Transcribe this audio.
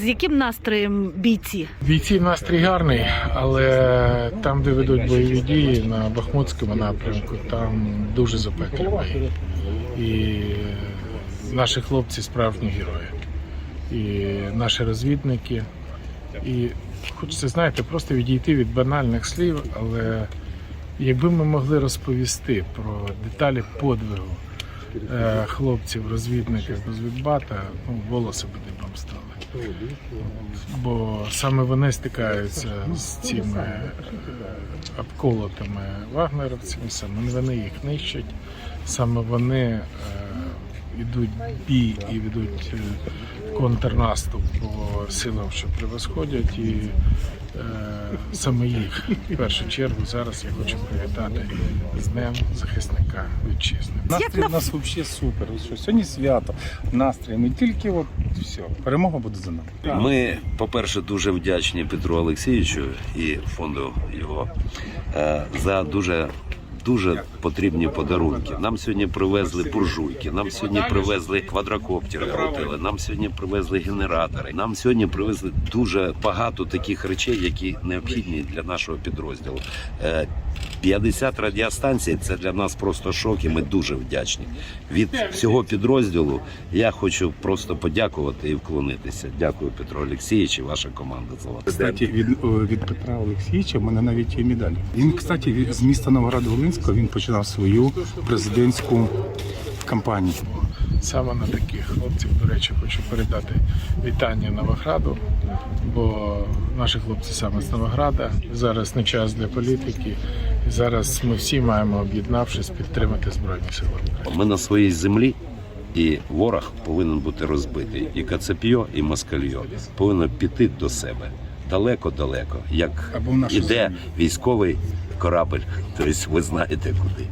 З яким настроєм бійці? Бійці настрій гарний, але там, де ведуть бойові дії на Бахмутському напрямку, там дуже запеклі. І наші хлопці справжні герої. І наші розвідники. І хочеться, знаєте, просто відійти від банальних слів, але якби ми могли розповісти про деталі подвигу е, хлопців, розвідників з розвідбата, ну, волоси би дибом стали. Бо саме вони стикаються з цими е, обколотими вагнеровцями, саме вони їх нищать, саме вони е, йдуть бій і ведуть е, контрнаступ по силам, що превосходять. І е, саме їх в першу чергу зараз я хочу привітати з Днем захисника вітчизни. Настрій у нас взагалі супер. Що, Сьогодні свято, настрій. не тільки от все. Перемога буде за нами. Ми, по-перше, дуже вдячні Петру Олексійовичу і фонду його е, за дуже. Дуже потрібні подарунки. Нам сьогодні привезли буржуйки, нам сьогодні привезли квадрокоптери, крутили, нам сьогодні привезли генератори. Нам сьогодні привезли дуже багато таких речей, які необхідні для нашого підрозділу. Е, 50 радіостанцій це для нас просто шок, і ми дуже вдячні. Від всього підрозділу я хочу просто подякувати і вклонитися. Дякую, Петро Олексійович і ваша команда за. Кстати, від, е, від Петра Олексійовича в мене навіть є медаль. Він, кстати, з міста Новоград-Волинського він починав свою президентську кампанію. Саме на таких хлопців, до речі, хочу передати вітання Новограду, бо наші хлопці саме з Новограда. Зараз не час для політики. І зараз ми всі маємо, об'єднавшись, підтримати Збройні Сили Ми на своїй землі, і ворог повинен бути розбитий. І Кацапьо, і Москальйо повинно піти до себе далеко-далеко, як іде військовий корабель. Тобто ви знаєте куди.